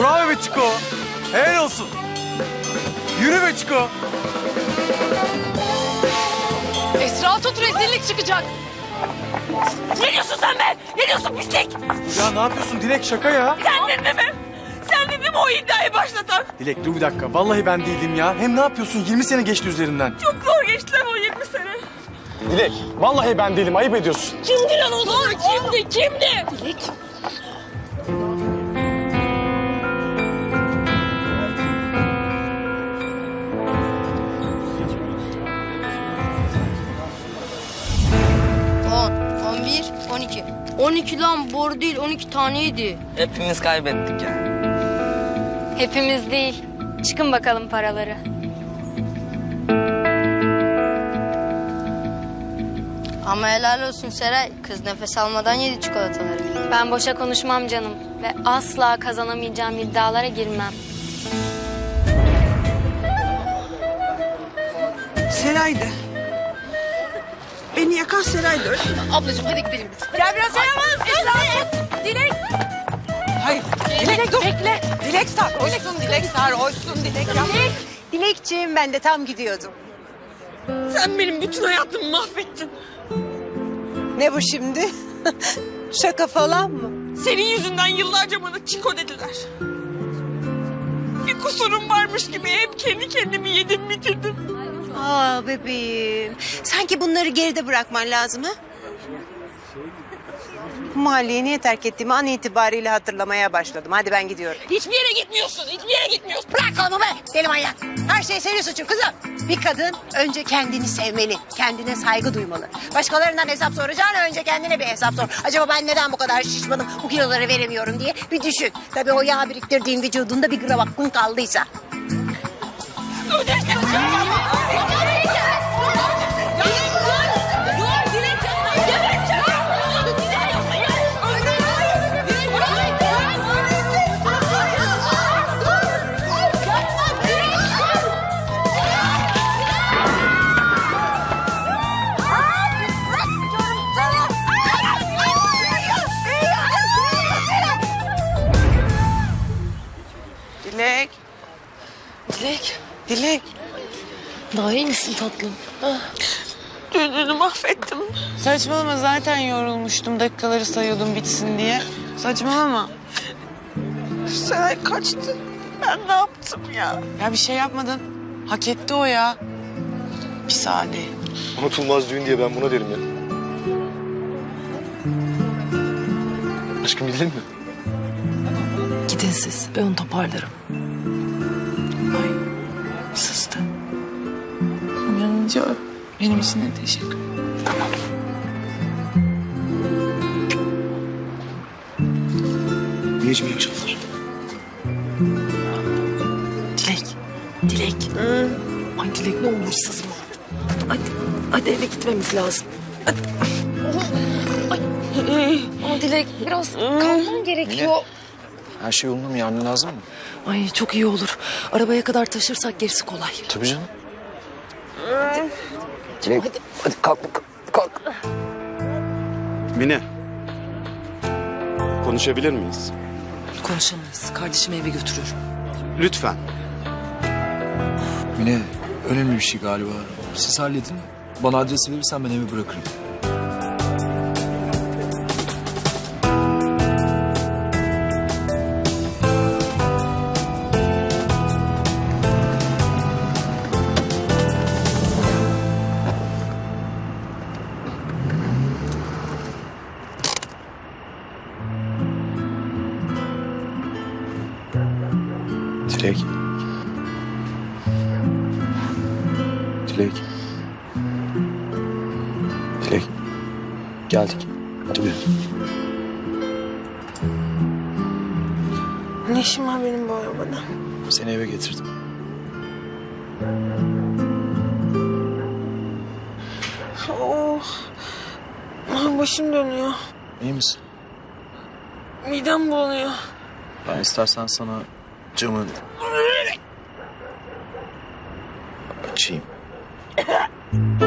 Bravo be Çiko. Helal olsun. Yürü be Çiko. Esra tut rezillik çıkacak. Ne diyorsun sen be? Ne diyorsun pislik? Ya ne yapıyorsun Dilek şaka ya. Sendin değil mi? Sendin değil mi o iddiayı başlatan? Dilek dur bir dakika. Vallahi ben değildim ya. Hem ne yapıyorsun? 20 sene geçti üzerinden. Çok zor geçtiler o 20 sene. Dilek vallahi ben değilim. Ayıp ediyorsun. Kimdi lan o zaman? Kimdi? Kimdi? Dilek. 12. 12 lan boru değil 12 taneydi. Hepimiz kaybettik ya. Yani. Hepimiz değil. Çıkın bakalım paraları. Ama helal olsun Seray. Kız nefes almadan yedi çikolataları. Ben boşa konuşmam canım. Ve asla kazanamayacağım iddialara girmem. Seray'dı. Beni yakan Seray'dı öyle mi? Ablacığım hadi gidelim biz. Gel biraz oynamaz. Esra. Dilek. Hayır. Dilek, dur. Bekle. Dilek sarhoşsun, Dilek sarhoşsun, Dilek ya. Dilekçiğim ben de tam gidiyordum. Sen benim bütün hayatımı mahvettin. Ne bu şimdi? Şaka falan mı? Senin yüzünden yıllarca bana çiko dediler. Bir kusurum varmış gibi hep kendi kendimi yedim bitirdim. Aa bebeğim. Sanki bunları geride bırakman lazım ha? Mahalleyi niye terk ettiğimi an itibariyle hatırlamaya başladım. Hadi ben gidiyorum. Hiçbir yere gitmiyorsun. Hiçbir yere gitmiyorsun. Bırak kolumu be deli manyak. Her şey senin suçun kızım. Bir kadın önce kendini sevmeli, kendine saygı duymalı. Başkalarından hesap soracağına önce kendine bir hesap sor. Acaba ben neden bu kadar şişmanım, bu kiloları veremiyorum diye bir düşün. Tabii o yağ biriktirdiğin vücudunda bir gram aklın kaldıysa. Dilek, Dilek. Daha iyi misin tatlım? Düğününü mahvettim. Saçmalama zaten yorulmuştum dakikaları sayıyordum bitsin diye. Saçmalama. Seray kaçtı. Ben ne yaptım ya? Ya bir şey yapmadın. Hak etti o ya. Bir saniye. Unutulmaz düğün diye ben buna derim ya. Aşkım gidelim mi? Gidin siz. Ben onu toparlarım. Ay sıstı. Uyanınca öp. Benim için de teşekkür. Niye hiçbir akşamlar? Dilek. Dilek. Ay Dilek ne olur sızma. Hadi, hadi eve gitmemiz lazım. Hadi. Ay. Ama Dilek biraz kalman gerekiyor. Her şey yolunda mı? Yardım lazım mı? Ay çok iyi olur. Arabaya kadar taşırsak gerisi kolay. Tabii canım. Dilek, hadi, hadi kalk. Kalk. Mine. Konuşabilir miyiz? Konuşamayız. Kardeşimi eve götürüyorum. Lütfen. Mine önemli bir şey galiba. Siz halledin. Bana adresi verirsen ben evi bırakırım. Dilek. Dilek. Dilek. Geldik. Hadi buyurun. Ne işim var benim bu arabada? Seni eve getirdim. Oh. Ah, Başım dönüyor. İyi misin? Midem bulanıyor. Ben istersen sana camı açayım.